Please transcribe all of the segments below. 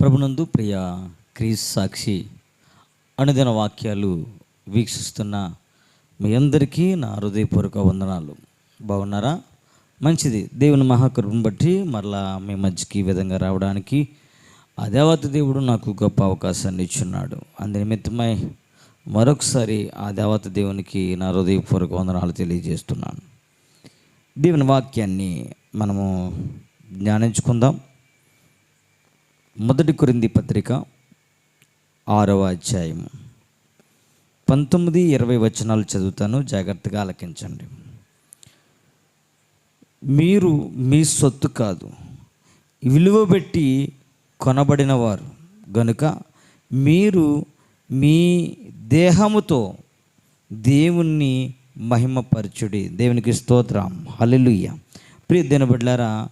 ప్రభునందు ప్రియ క్రీస్ సాక్షి అనుదిన వాక్యాలు వీక్షిస్తున్న మీ అందరికీ నా హృదయపూర్వక వందనాలు. బాగున్నారా? మంచిది. దేవుని మహాకృపను బట్టి మరలా మీ మధ్యకి ఈ విధంగా రావడానికి ఆ దేవత దేవుడు నాకు గొప్ప అవకాశాన్ని ఇచ్చున్నాడు. అందు నిమిత్తమై మరొకసారి ఆ దేవత దేవునికి నా హృదయపూర్వక వందనాలు తెలియజేస్తున్నాను. దేవుని వాక్యాన్ని మనము జ్ఞానించుకుందాం. మొదటి కురింది పత్రిక ఆరవ అధ్యాయం. పంతొమ్మిది ఇరవై వచనాలు చదువుతాను జాగ్రత్తగా ఆలకించండి. మీరు మీ సొత్తు కాదు విలువ పెట్టి కొనబడినవారు. గనుక మీరు మీ దేహముతో దేవుణ్ణి మహిమపరచుడి. దేవునికి స్తోత్రం. హల్లెలూయా. ప్రియ దినబడ్లారా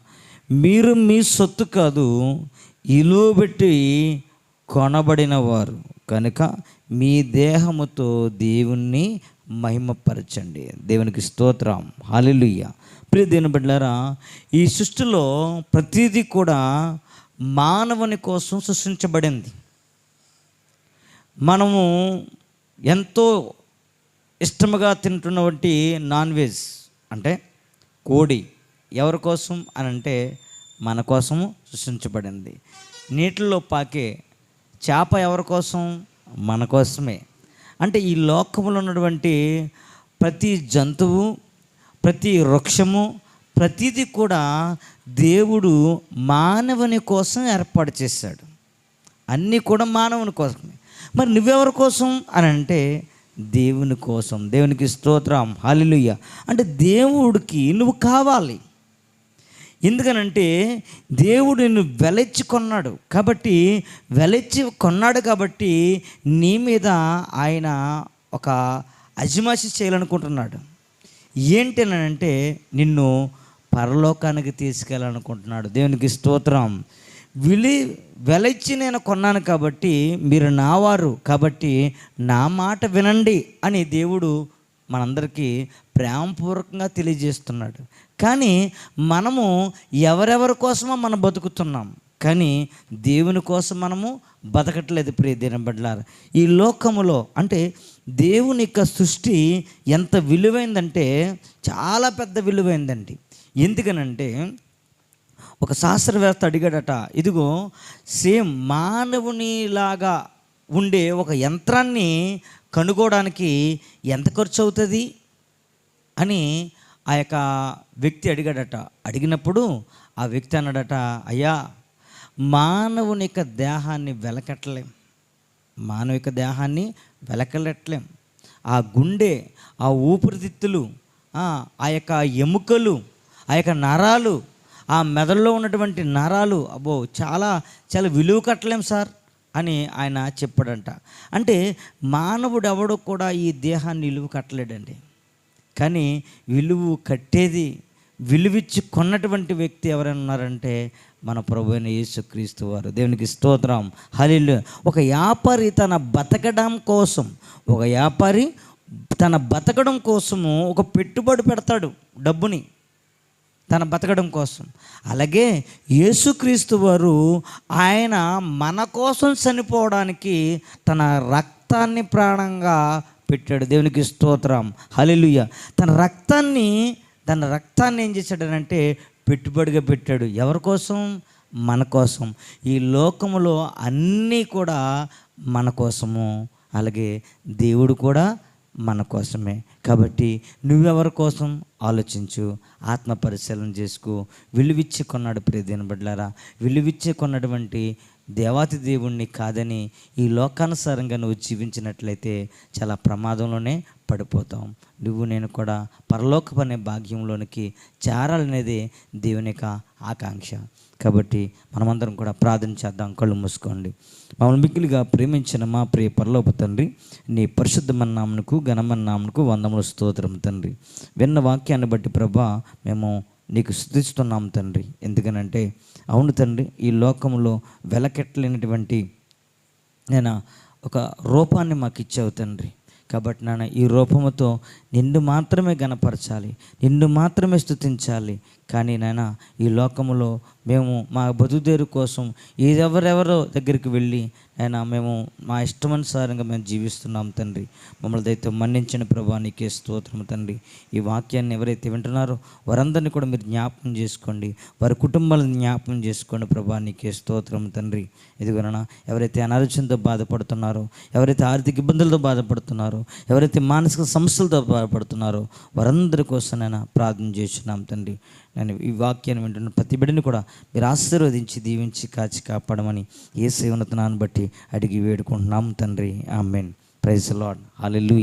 మీరు మీ సొత్తు కాదు ఇలువ పెట్టి కొనబడిన వారు కనుక మీ దేహముతో దేవుణ్ణి మహిమపరచండి. దేవునికి స్తోత్రం. హాలిలుయ్య ప్రియ దేవుని బిడ్డారా ఈ సృష్టిలో ప్రతిదీ కూడా మానవుని కోసం సృష్టించబడింది. మనము ఎంతో ఇష్టముగా తింటున్నటువంటి నాన్ వెజ్ అంటే కోడి ఎవరి కోసం అని అంటే మన కోసము సృష్టించబడింది. నీటిలో పాకే చేప ఎవరి కోసం? మన కోసమే. అంటే ఈ లోకంలో ఉన్నటువంటి ప్రతి జంతువు ప్రతి వృక్షము ప్రతిదీ కూడా దేవుడు మానవుని కోసం ఏర్పాటు చేశాడు. అన్నీ కూడా మానవుని కోసమే. మరి నువ్వెవరి కోసం? అని అంటే దేవుని కోసం. దేవునికి స్తోత్రం. హలిలుయ్య అంటే దేవుడికి నువ్వు కావాలి. ఎందుకనంటే దేవుడు నిన్ను వెలెచ్చి కొన్నాడు కాబట్టి వెలెచ్చి కొన్నాడు కాబట్టి నీ మీద ఆయన ఒక అజమాషి చేయాలనుకుంటున్నాడు. ఏంటనంటే నిన్ను పరలోకానికి తీసుకెళ్ళాలనుకుంటున్నాడు. దేవునికి స్తోత్రం. విలి వెలచ్చి నేను కొన్నాను కాబట్టి మీరు నావారు కాబట్టి నా మాట వినండి అని దేవుడు మనందరికీ ప్రేమపూర్వకంగా తెలియజేస్తున్నాడు. కానీ మనము ఎవరెవరి కోసమో మనం బతుకుతున్నాం. కానీ దేవుని కోసం మనము బతకట్లేదు ప్రియ దినబడ్లారు ఈ లోకములో అంటే దేవుని యొక్క సృష్టి ఎంత విలువైందంటే చాలా పెద్ద విలువైందండి. ఎందుకనంటే ఒక శాస్త్రవేత్త అడిగాడట ఇదిగో సేమ్ మానవునిలాగా ఉండే ఒక యంత్రాన్ని కనుగోడానికి ఎంత ఖర్చు అవుతుంది? అని ఆ యొక్క వ్యక్తి అడిగాడట. అడిగినప్పుడు ఆ వ్యక్తి అన్నాడట అయ్యా మానవుని యొక్క దేహాన్ని వెలకట్టలేం. మానవిక దేహాన్ని వెలకలెట్లేం ఆ గుండె ఆ ఊపిరితిత్తులు ఆ యొక్క ఎముకలు ఆ యొక్క నరాలు ఆ మెదడులో ఉన్నటువంటి నరాలు అబ్బో చాలా చాలా విలువ కట్టలేం సార్. అని ఆయన చెప్పాడంట. అంటే మానవుడు ఎవడు కూడా ఈ దేహాన్ని విలువ కట్టలేడండి. కానీ విలువ కట్టేది విలువిచ్చి కొన్నటువంటి వ్యక్తి ఎవరైనా ఉన్నారంటే మన ప్రభు అయిన యేసుక్రీస్తు వారు. దేవునికి స్తోత్రం. హలీలు ఒక వ్యాపారి తన బతకడం కోసం ఒక వ్యాపారి తన బతకడం కోసము ఒక పెట్టుబడి పెడతాడు డబ్బుని. తన బతకడం కోసం. అలాగే యేసుక్రీస్తు వారు ఆయన మన కోసం చనిపోవడానికి తన రక్తాన్ని ప్రాణంగా పెట్టాడు. దేవునికి స్తోత్రం. హలిలుయ తన రక్తాన్ని తన రక్తాన్ని ఏం చేశాడనంటే పెట్టుబడిగా పెట్టాడు. ఎవరి కోసం? మన కోసం. ఈ లోకములో అన్నీ కూడా మన కోసము. అలాగే దేవుడు కూడా మన కోసమే. కాబట్టి నువ్వెవరి కోసం ఆలోచించు ఆత్మ పరిశీలన చేసుకో. విలువిచ్చి కొన్నాడు ప్రియదేని బిడ్డలారా విలువిచ్చి కొన్నటువంటి దేవాతి దేవుణ్ణి కాదని ఈ లోకానుసారంగా నువ్వు జీవించినట్లయితే చాలా ప్రమాదంలోనే పడిపోతాం నువ్వు నేను కూడా పరలోకం అనే భాగ్యంలోనికి చేరాలనేది దేవుని యొక్క ఆకాంక్ష. కాబట్టి మనమందరం కూడా ప్రార్థన చేద్దాం కళ్ళు మూసుకోండి. మమ్మల్ని మిక్కిలిగా ప్రేమించిన మా ప్రియ పరలోప తండ్రి నీ పరిశుద్ధమన్నామునకు ఘనమన్నామునకు వందముల స్తోత్రం తండ్రి. విన్న వాక్యాన్ని బట్టి ప్రభా మేము నీకు స్థుతిస్తున్నాం తండ్రి. ఎందుకనంటే అవును తండ్రి ఈ లోకంలో వెలకెట్టలేనటువంటి నేను ఒక రూపాన్ని మాకు ఇచ్చావు తండ్రి. కాబట్టి నాన్న ఈ రూపముతో నిన్ను మాత్రమే గనపరచాలి నిన్ను మాత్రమే స్థుతించాలి కానీ నాయన ఈ లోకములో మేము మా బతుదేరు కోసం ఎవరెవరో దగ్గరికి వెళ్ళి అయినా మేము మా ఇష్టమనుసారంగా మేము జీవిస్తున్నాం తండ్రి. మమ్మల్ని అయితే మన్నించిన ప్రభా నీకే స్తోత్రం తండ్రి. ఈ వాక్యాన్ని ఎవరైతే వింటున్నారో వారందరినీ కూడా మీరు జ్ఞాపకం చేసుకోండి. వారి కుటుంబాలను జ్ఞాపకం చేసుకోండి ప్రభా నీకే స్తోత్రం తండ్రి. ఇదిగోనా ఎవరైతే అనారోగ్యంతో బాధపడుతున్నారో ఎవరైతే ఆర్థిక ఇబ్బందులతో బాధపడుతున్నారో ఎవరైతే మానసిక సమస్యలతో బాధపడుతున్నారో వారందరి కోసం నేను ప్రార్థన చేస్తున్నాం తండ్రి. నేను ఈ వాక్యాన్ని వింటున్న ప్రతి బిడ్డని కూడా మీరు ఆశీర్వదించి దీవించి కాచి కాపాడమని ఏ సేవనతనాన్ని బట్టి అడిగి వేడుకుంటున్నాం తండ్రి. ఆమెన్. Praise lord hallelujah